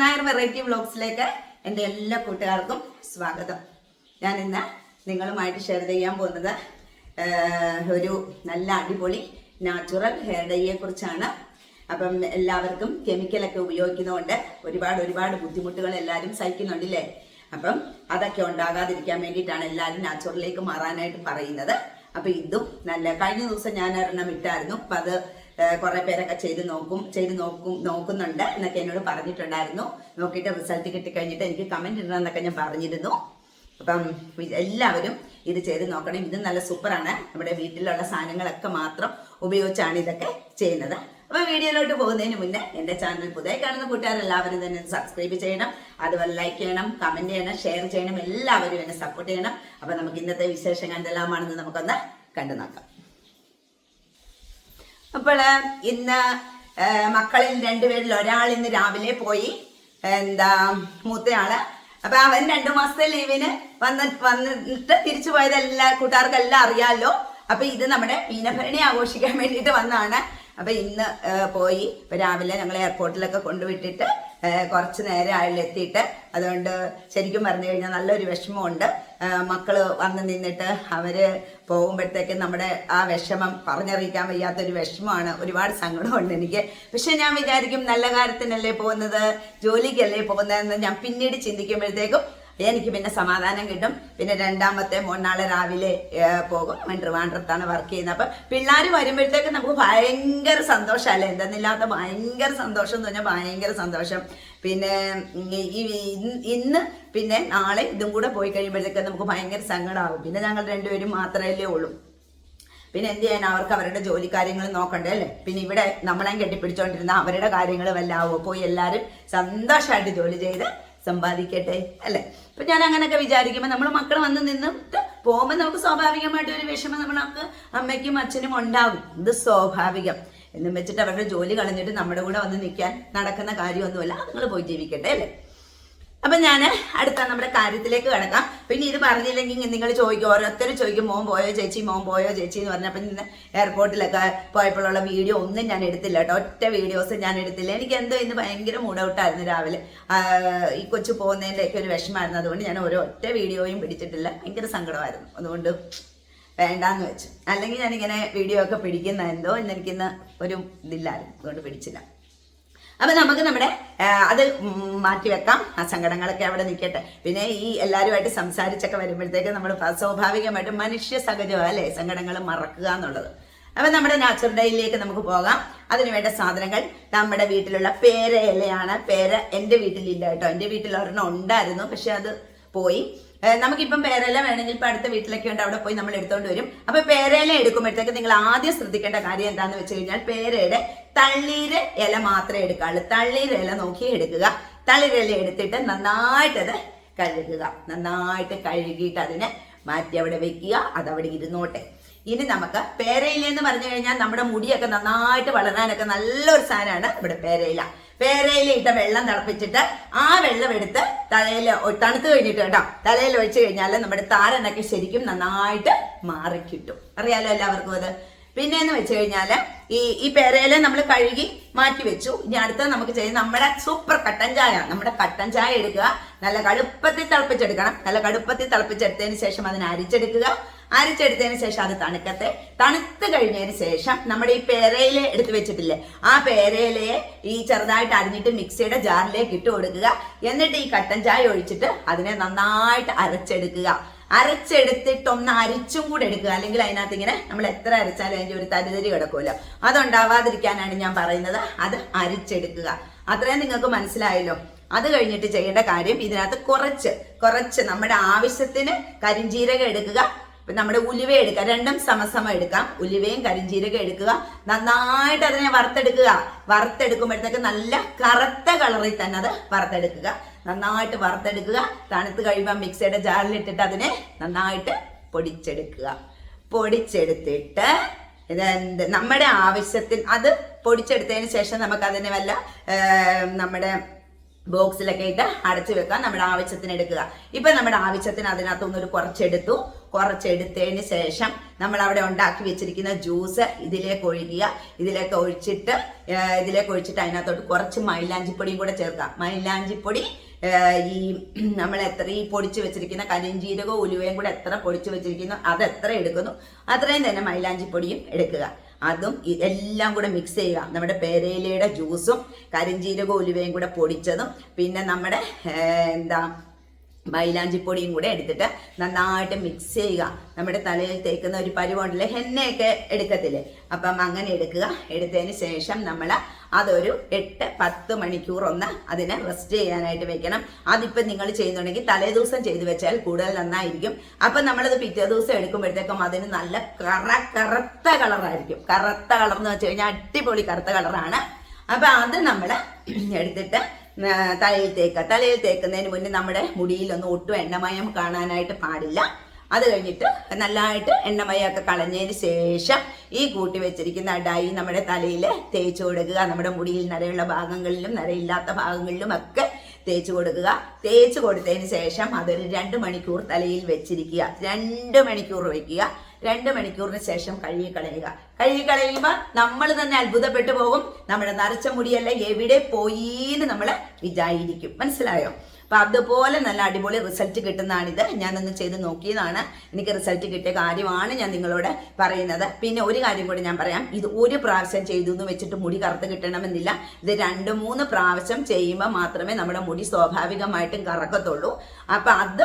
Nair variety വ്ളോഗ്സിലേക്ക് എന്റെ എല്ലാ കൂട്ടുകാർക്കും സ്വാഗതം. ഞാൻ ഇന്ന് നിങ്ങളുമായിട്ട് ഷെയർ ചെയ്യാൻ പോകുന്നത് ഒരു നല്ല അടിപൊളി നാച്ചുറൽ ഹെയർ ഡൈയെ കുറിച്ചാണ്. അപ്പം എല്ലാവർക്കും കെമിക്കലൊക്കെ ഉപയോഗിക്കുന്നതുകൊണ്ട് ഒരുപാട് ഒരുപാട് ബുദ്ധിമുട്ടുകൾ എല്ലാവരും സഹിക്കുന്നുണ്ടല്ലേ? അപ്പം അതൊക്കെ ഉണ്ടാകാതിരിക്കാൻ വേണ്ടിയിട്ടാണ് എല്ലാവരും നാച്ചുറലിലേക്ക് മാറാനായിട്ട് പറയുന്നത്. അപ്പൊ ഇതും നല്ല കഴിഞ്ഞ ദിവസം ഞാൻ ഒരെണ്ണം ഇട്ടായിരുന്നു. അപ്പൊ അത് കുറെ പേരൊക്കെ ചെയ്ത് നോക്കും ചെയ്ത് നോക്കും നോക്കുന്നുണ്ട് എന്നൊക്കെ എന്നോട് പറഞ്ഞിട്ടുണ്ടായിരുന്നു. നോക്കിയിട്ട് റിസൾട്ട് കിട്ടിക്കഴിഞ്ഞിട്ട് എനിക്ക് കമന്റ് ഇടണമെന്നൊക്കെ ഞാൻ പറഞ്ഞിരുന്നു. അപ്പം എല്ലാവരും ഇത് ചെയ്ത് നോക്കണം. ഇത് നല്ല സൂപ്പറാണ്. നമ്മുടെ വീട്ടിലുള്ള സാധനങ്ങളൊക്കെ മാത്രം ഉപയോഗിച്ചാണ് ഇതൊക്കെ ചെയ്യുന്നത്. അപ്പൊ വീഡിയോയിലോട്ട് പോകുന്നതിന് മുന്നേ എന്റെ ചാനൽ പുതിയ കാണുന്ന കൂട്ടുകാർ എല്ലാവരും തന്നെ സബ്സ്ക്രൈബ് ചെയ്യണം. അതുപോലെ ലൈക്ക് ചെയ്യണം കമന്റ് ചെയ്യണം ഷെയർ ചെയ്യണം. എല്ലാവരും എന്നെ സപ്പോർട്ട് ചെയ്യണം. അപ്പൊ നമുക്ക് ഇന്നത്തെ വിശേഷങ്ങൾ എന്തെല്ലാമാണെന്ന് നമുക്കൊന്ന് കണ്ടു നോക്കാം അപ്പോൾ ഇന്ന് മക്കളിൽ രണ്ടുപേരിൽ ഒരാൾ ഇന്ന് രാവിലെ പോയി എന്താ മൂത്തയാൾ. അപ്പൊ അവൻ രണ്ടു മാസത്തെ ലീവിന് വന്ന് വന്നിട്ട് തിരിച്ചു പോയത് എല്ലാ കൂട്ടുകാർക്കെല്ലാം അറിയാമല്ലോ അപ്പൊ ഇത് നമ്മുടെ മീനഭരണി ആഘോഷിക്കാൻ വേണ്ടിയിട്ട് വന്നാണ്. അപ്പൊ ഇന്ന് പോയി. ഇപ്പൊ രാവിലെ ഞങ്ങൾ എയർപോർട്ടിലൊക്കെ കൊണ്ടുവിട്ടിട്ട് കുറച്ച് നേരം അയാളിലെത്തിയിട്ട് അതുകൊണ്ട് ശരിക്കും പറഞ്ഞു കഴിഞ്ഞാൽ നല്ലൊരു വിഷമമുണ്ട്. ആ, മക്കൾ വന്ന് നിന്നിട്ട് അവർ പോകുമ്പോഴത്തേക്കും നമ്മുടെ ആ വിഷമം പറഞ്ഞറിയിക്കാൻ വയ്യാത്തൊരു വിഷമമാണ്. ഒരുപാട് സങ്കടമുണ്ട് എനിക്ക്. പക്ഷെ ഞാൻ വിചാരിക്കും നല്ല കാര്യത്തിനല്ലേ പോകുന്നത് ജോലിക്കല്ലേ പോകുന്നതെന്ന് ഞാൻ പിന്നീട് ചിന്തിക്കുമ്പോഴത്തേക്കും എനിക്ക് പിന്നെ സമാധാനം കിട്ടും. പിന്നെ രണ്ടാമത്തെ മൂന്നാളെ രാവിലെ പോകും. അവൻ ട്രിവാൻഡ്രത്താണ് വർക്ക് ചെയ്യുന്നത്. അപ്പൊ പിള്ളേർ വരുമ്പോഴത്തേക്ക് നമുക്ക് ഭയങ്കര സന്തോഷമല്ലേ? എന്തെന്നില്ലാത്ത ഭയങ്കര സന്തോഷം എന്ന് പറഞ്ഞാൽ ഭയങ്കര സന്തോഷം. പിന്നെ ഇന്ന് പിന്നെ നാളെ ഇതും കൂടെ പോയി കഴിയുമ്പോഴത്തേക്ക് നമുക്ക് ഭയങ്കര സങ്കടമാകും പിന്നെ ഞങ്ങൾ രണ്ടുപേരും മാത്രമല്ലേ ഉള്ളൂ. പിന്നെ എന്ത് ചെയ്യാൻ അവർക്ക് അവരുടെ ജോലി കാര്യങ്ങൾ നോക്കണ്ടേ അല്ലേ? പിന്നെ ഇവിടെ നമ്മളെ കെട്ടിപ്പിടിച്ചോണ്ടിരുന്ന അവരുടെ കാര്യങ്ങൾ വല്ലാവോ പോയി എല്ലാവരും സന്തോഷമായിട്ട് ജോലി ചെയ്ത് സമ്പാദിക്കട്ടെ അല്ലേ? അപ്പൊ ഞാൻ അങ്ങനെയൊക്കെ വിചാരിക്കുമ്പോൾ നമ്മൾ മക്കൾ വന്ന് നിന്നിട്ട് പോകുമ്പോൾ നമുക്ക് സ്വാഭാവികമായിട്ട് ഒരു വിഷമം നമ്മൾക്ക് അമ്മയ്ക്കും അച്ഛനും ഉണ്ടാകും. ഇത് സ്വാഭാവികം. എന്നും വെച്ചിട്ട് അവരുടെ ജോലി കളഞ്ഞിട്ട് നമ്മുടെ കൂടെ വന്ന് നിൽക്കാൻ നടക്കുന്ന കാര്യമൊന്നുമല്ല. നിങ്ങൾ പോയി ജീവിക്കട്ടെ അല്ലേ? അപ്പൊ ഞാൻ അടുത്ത നമ്മുടെ കാര്യത്തിലേക്ക് കിടക്കാം. പിന്നെ ഇത് പറഞ്ഞില്ലെങ്കിൽ നിങ്ങൾ ചോദിക്കും ഓരോരുത്തരും ചോദിക്കും മോൻ പോയോ ചേച്ചി മോൻ പോയോ ചേച്ചി എന്ന് പറഞ്ഞപ്പോൾ ഇന്ന് എയർപോർട്ടിലൊക്കെ പോയപ്പോഴുള്ള വീഡിയോ ഒന്നും ഞാൻ എടുത്തില്ല കേട്ടോ. ഒറ്റ വീഡിയോസ് ഞാൻ എടുത്തില്ല. എനിക്ക് എന്തോ ഇന്ന് ഭയങ്കര മൂഡൌട്ടായിരുന്നു രാവിലെ. ഈ കൊച്ചു പോകുന്നതിന്റെ ഒക്കെ ഒരു വിഷമമായിരുന്നു അതുകൊണ്ട് ഞാൻ ഓരോ ഒറ്റ വീഡിയോയും പിടിച്ചിട്ടില്ല. ഭയങ്കര സങ്കടമായിരുന്നു. അതുകൊണ്ട് വേണ്ടാന്ന് വെച്ചു. അല്ലെങ്കിൽ ഞാനിങ്ങനെ വീഡിയോ ഒക്കെ പിടിക്കുന്ന എന്തോ ഇന്ന് എനിക്കിന്ന് ഒരു ഇതില്ലായിരുന്നു. അതുകൊണ്ട് പിടിച്ചില്ല. അപ്പൊ നമുക്ക് നമ്മുടെ അത് മാറ്റി വെക്കാം. ആ സങ്കടങ്ങളൊക്കെ അവിടെ നിൽക്കട്ടെ. പിന്നെ ഈ എല്ലാവരുമായിട്ട് സംസാരിച്ചൊക്കെ വരുമ്പോഴത്തേക്ക് നമ്മൾ സ്വാഭാവികമായിട്ട് മനുഷ്യ സഹജമാണ് അല്ലേ? സങ്കടങ്ങൾ മറക്കുക എന്നുള്ളത്. അപ്പൊ നമ്മുടെ നാച്ചുറൽ ഡൈയിലേക്ക് നമുക്ക് പോകാം. അതിന് വേണ്ട സാധനങ്ങൾ നമ്മുടെ വീട്ടിലുള്ള പേര ഇലയാണ് പേര എന്റെ വീട്ടിലില്ല കേട്ടോ. എന്റെ വീട്ടിൽ ഒരെണ്ണം ഉണ്ടായിരുന്നു പക്ഷെ അത് പോയി. നമുക്കിപ്പം പേരല വേണമെങ്കിൽ ഇപ്പം അടുത്ത വീട്ടിലൊക്കെ ഉണ്ട് അവിടെ പോയി നമ്മൾ എടുത്തോണ്ട് വരും. അപ്പൊ പേരല എടുക്കുമ്പോഴത്തേക്ക് നിങ്ങൾ ആദ്യം ശ്രദ്ധിക്കേണ്ട കാര്യം എന്താന്ന് വെച്ച് കഴിഞ്ഞാൽ പേരയുടെ തള്ളീര് ഇല മാത്രമേ എടുക്കാവുള്ളൂ. തള്ളീര് ഇല നോക്കി എടുക്കുക. തള്ളീര് ഇല എടുത്തിട്ട് നന്നായിട്ടത് കഴുകുക. നന്നായിട്ട് കഴുകിയിട്ട് അതിനെ മാറ്റി അവിടെ വെക്കുക. അതവിടെ ഇരുന്നോട്ടെ. ഇനി നമുക്ക് പേരയില എന്ന് പറഞ്ഞു കഴിഞ്ഞാൽ നമ്മുടെ മുടിയൊക്കെ നന്നായിട്ട് വളരാനൊക്കെ നല്ലൊരു സാധനമാണ് ഇവിടെ പേരയില പേരയില ഇട്ട വെള്ളം തിളപ്പിച്ചിട്ട് ആ വെള്ളം എടുത്ത് തലയിൽ തണുത്ത് കഴിഞ്ഞിട്ട് കേട്ടോ. തലയിൽ ഒഴിച്ചു കഴിഞ്ഞാൽ നമ്മുടെ താരനൊക്കെ ശരിക്കും നന്നായിട്ട് മാറിക്കിട്ടും. അറിയാലോ എല്ലാവർക്കും അത്? പിന്നെ എന്ന് വെച്ച് കഴിഞ്ഞാൽ ഈ ഈ പേരയില നമ്മൾ കഴുകി മാറ്റി വെച്ചു. ഇനി അടുത്ത നമുക്ക് ചെയ്യാം നമ്മുടെ സൂപ്പർ കട്ടൻ ചായ. നമ്മുടെ കട്ടൻ ചായ എടുക്കുക. നല്ല കടുപ്പത്തിൽ തിളപ്പിച്ചെടുക്കണം. നല്ല കടുപ്പത്തിൽ തിളപ്പിച്ചെടുത്തതിന് ശേഷം അതിനെ അരിച്ചെടുക്കുക. അരിച്ചെടുത്തതിന് ശേഷം അത് തണുക്കത്തെ തണുത്ത് കഴിഞ്ഞതിന് ശേഷം നമ്മുടെ ഈ പേരയില എടുത്ത് വെച്ചിട്ടില്ലേ? ആ പേരയിലയെ ഈ ചെറുതായിട്ട് അരിഞ്ഞിട്ട് മിക്സിയുടെ ജാറിലേക്ക് ഇട്ട് കൊടുക്കുക. എന്നിട്ട് ഈ കട്ടൻ ചായ ഒഴിച്ചിട്ട് അതിനെ നന്നായിട്ട് അരച്ചെടുക്കുക. അരച്ചെടുത്തിട്ട് ഒന്ന് അരിച്ചും കൂടെ എടുക്കുക. അല്ലെങ്കിൽ അതിനകത്ത് ഇങ്ങനെ നമ്മൾ എത്ര അരച്ചാലും അതിന്റെ ഒരു തരിതരി കിടക്കുമല്ലോ. അതുണ്ടാവാതിരിക്കാനാണ് ഞാൻ പറയുന്നത്. അത് അരിച്ചെടുക്കുക. അത്രയും നിങ്ങൾക്ക് മനസ്സിലായല്ലോ? അത് കഴിഞ്ഞിട്ട് ചെയ്യേണ്ട കാര്യം ഇതിനകത്ത് കുറച്ച് കുറച്ച് നമ്മുടെ ആവശ്യത്തിന് കരിഞ്ജീരകം എടുക്കുക. ഇപ്പൊ നമ്മുടെ ഉലുവ എടുക്കുക രണ്ടും സമസമം എടുക്കാം. ഉലുവയും കരിഞ്ചീരകം എടുക്കുക. നന്നായിട്ട് അതിനെ വറുത്തെടുക്കുക. വറുത്തെടുക്കുമ്പോഴത്തേക്ക് നല്ല കറുത്ത കളറിൽ തന്നെ അത് വറുത്തെടുക്കുക. നന്നായിട്ട് വറുത്തെടുക്കുക. തണുത്ത് കഴിയുമ്പോൾ മിക്സിയുടെ ജാറിലിട്ടിട്ട് അതിനെ നന്നായിട്ട് പൊടിച്ചെടുക്കുക. പൊടിച്ചെടുത്തിട്ട് ഇതെന്ത്? നമ്മുടെ ആവശ്യത്തിന് അത് പൊടിച്ചെടുത്തതിന് ശേഷം നമുക്ക് അതിനെ വല്ല നമ്മുടെ ബോക്സിലൊക്കെ ഇട്ട് അടച്ചു വെക്കാം. നമ്മുടെ ആവശ്യത്തിന് എടുക്കുക. ഇപ്പൊ നമ്മുടെ ആവശ്യത്തിന് അതിനകത്തുനിന്ന് ഒരു കുറച്ചെടുത്തു. കുറച്ചെടുത്തതിന് ശേഷം നമ്മൾ അവിടെ ഉണ്ടാക്കി വെച്ചിരിക്കുന്ന ജ്യൂസ് ഇതിലേക്ക് ഒഴുകിയ ഇതിലേക്ക് ഒഴിച്ചിട്ട് ഇതിലേക്ക് ഒഴിച്ചിട്ട് അതിനകത്തോട്ട് കുറച്ച് മൈലാഞ്ചിപ്പൊടിയും കൂടെ ചേർക്കാം. മൈലാഞ്ചിപ്പൊടി ഈ നമ്മൾ എത്ര ഈ പൊടിച്ച് വെച്ചിരിക്കുന്ന കരിഞ്ചീരകവും ഉലുവയും കൂടെ എത്ര പൊടിച്ച് വെച്ചിരിക്കുന്നു അത് എത്ര എടുക്കുന്നു അത്രയും തന്നെ മൈലാഞ്ചിപ്പൊടിയും എടുക്കുക. അതും എല്ലാം കൂടെ മിക്സ് ചെയ്യുക. നമ്മുടെ പേരയിലയുടെ ജ്യൂസും കരിഞ്ചീരകവും ഉലുവയും കൂടെ പൊടിച്ചതും പിന്നെ നമ്മുടെ എന്താ മൈലാഞ്ചിപ്പൊടിയും കൂടെ എടുത്തിട്ട് നന്നായിട്ട് മിക്സ് ചെയ്യുക. നമ്മുടെ തലയിൽ തേക്കുന്ന ഒരു പരുവുണ്ടല്ലേ ഹെന്നയൊക്കെ എടുക്കത്തില്ലേ? അപ്പം അങ്ങനെ എടുക്കുക. എടുത്തതിന് ശേഷം നമ്മൾ അതൊരു എട്ട് പത്ത് മണിക്കൂർ ഒന്ന് അതിനെ റെസ്റ്റ് ചെയ്യാനായിട്ട് വെക്കണം. അതിപ്പം നിങ്ങൾ ചെയ്യുന്നുണ്ടെങ്കിൽ തലേ ദിവസം ചെയ്തു വെച്ചാൽ കൂടുതൽ നന്നായിരിക്കും. അപ്പം നമ്മളത് പിറ്റേ ദിവസം എടുക്കുമ്പോഴത്തേക്കും അതിന് നല്ല കറ കറുത്ത കളറായിരിക്കും കറുത്ത കളർ എന്ന് വെച്ച് കഴിഞ്ഞാൽ അടിപൊളി കറുത്ത കളറാണ് അപ്പം അത് നമ്മൾ എടുത്തിട്ട് തലയിൽ തേക്കുക തലയിൽ തേക്കുന്നതിന് മുന്നേ നമ്മുടെ മുടിയിലൊന്നും ഒട്ടും എണ്ണമയം കാണാനായിട്ട് പാടില്ല. അത് കഴിഞ്ഞിട്ട് നല്ലതായിട്ട് എണ്ണമയൊക്കെ കളഞ്ഞതിന് ശേഷം ഈ കൂട്ടി വെച്ചിരിക്കുന്ന ഡൈ നമ്മുടെ തലയിൽ തേച്ച് കൊടുക്കുക. നമ്മുടെ മുടിയിൽ നരയുള്ള ഭാഗങ്ങളിലും നരയില്ലാത്ത ഭാഗങ്ങളിലും ഒക്കെ തേച്ച് കൊടുക്കുക. തേച്ച് കൊടുത്തതിന് ശേഷം അതൊരു രണ്ട് മണിക്കൂർ തലയിൽ വെച്ചിരിക്കുക. രണ്ട് മണിക്കൂർ വെക്കുക. രണ്ട് മണിക്കൂറിന് ശേഷം കഴുകി കളയുക. കഴുകി കളയുമ്പോൾ നമ്മൾ തന്നെ അത്ഭുതപ്പെട്ടു പോകും. നമ്മുടെ നരച്ച മുടിയല്ല എവിടെ പോയി എന്ന് നമ്മൾ വിചാരിക്കും. മനസ്സിലായോ? അപ്പൊ അതുപോലെ നല്ല അടിപൊളി റിസൾട്ട് കിട്ടുന്നതാണിത്. ഞാനൊന്ന് ചെയ്ത് നോക്കിയതാണ്. എനിക്ക് റിസൾട്ട് കിട്ടിയ കാര്യമാണ് ഞാൻ നിങ്ങളോട് പറയുന്നത്. പിന്നെ ഒരു കാര്യം കൂടി ഞാൻ പറയാം. ഇത് ഒരു പ്രാവശ്യം ചെയ്തു എന്ന് വെച്ചിട്ട് മുടി കറുത്ത് കിട്ടണമെന്നില്ല. ഇത് രണ്ട് മൂന്ന് പ്രാവശ്യം ചെയ്യുമ്പോൾ മാത്രമേ നമ്മുടെ മുടി സ്വാഭാവികമായിട്ടും കറക്കത്തുള്ളൂ. അപ്പൊ അത്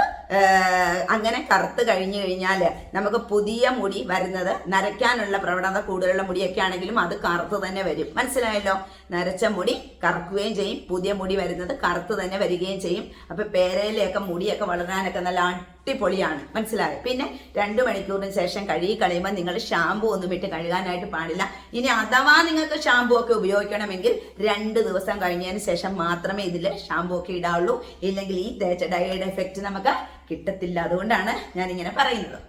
അങ്ങനെ കറുത്ത് കഴിഞ്ഞു കഴിഞ്ഞാൽ നമുക്ക് പുതിയ മുടി വരുന്നത് നരയ്ക്കാനുള്ള പ്രവണത കൂടുതലുള്ള മുടിയൊക്കെ ആണെങ്കിലും അത് കറുത്ത് തന്നെ വരും. മനസ്സിലായല്ലോ? നരച്ച മുടി കറക്കുകയും ചെയ്യും. പുതിയ മുടി വരുന്നത് കറുത്ത് തന്നെ വരികയും ചെയ്യും. അപ്പൊ പേരയിലൊക്കെ മുടിയൊക്കെ വളരാനൊക്കെ നല്ല അടിപൊളിയാണ്. മനസ്സിലായോ? പിന്നെ രണ്ട് മണിക്കൂറിന് ശേഷം കഴുകി കളയുമ്പോൾ നിങ്ങൾ ഷാമ്പു ഒന്നും ഇട്ട് കഴുകാനായിട്ട് പാടില്ല. ഇനി അഥവാ നിങ്ങൾക്ക് ഷാമ്പു ഒക്കെ ഉപയോഗിക്കണമെങ്കിൽ രണ്ട് ദിവസം കഴിഞ്ഞതിന് ശേഷം മാത്രമേ ഇതിൽ ഷാമ്പു ഒക്കെ ഇടാവുള്ളൂ. ഇല്ലെങ്കിൽ ഈ തേച്ച ഡയയുടെ എഫക്റ്റ് നമുക്ക് കിട്ടത്തില്ല. അതുകൊണ്ടാണ് ഞാനിങ്ങനെ പറയുന്നത്.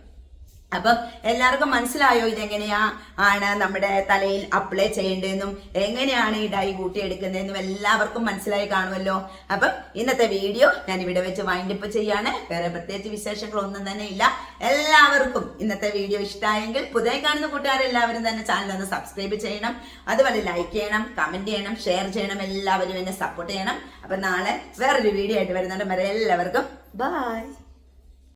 അപ്പം എല്ലാവർക്കും മനസ്സിലായോ ഇതെങ്ങനെയാ? ആണ് നമ്മുടെ തലയിൽ അപ്ലൈ ചെയ്യേണ്ടതെന്നും എങ്ങനെയാണ് ഈ ഡൈ കൂട്ടിയെടുക്കുന്നതെന്നും എല്ലാവർക്കും മനസ്സിലായി കാണുമല്ലോ. അപ്പം ഇന്നത്തെ വീഡിയോ ഞാൻ ഇവിടെ വെച്ച് വൈൻഡപ്പ് ചെയ്യാണ്. വേറെ പ്രത്യേകിച്ച് വിശേഷങ്ങളൊന്നും തന്നെ ഇല്ല. എല്ലാവർക്കും ഇന്നത്തെ വീഡിയോ ഇഷ്ടമായെങ്കിൽ പുതിയ കാണുന്ന കൂട്ടുകാരെല്ലാവരും തന്നെ ചാനൽ ഒന്ന് സബ്സ്ക്രൈബ് ചെയ്യണം. അതുപോലെ ലൈക്ക് ചെയ്യണം കമന്റ് ചെയ്യണം ഷെയർ ചെയ്യണം എല്ലാവരും എന്നെ സപ്പോർട്ട് ചെയ്യണം. അപ്പം നാളെ വേറൊരു വീഡിയോ ആയിട്ട് വരുന്നുണ്ട് വരെ എല്ലാവർക്കും ബൈ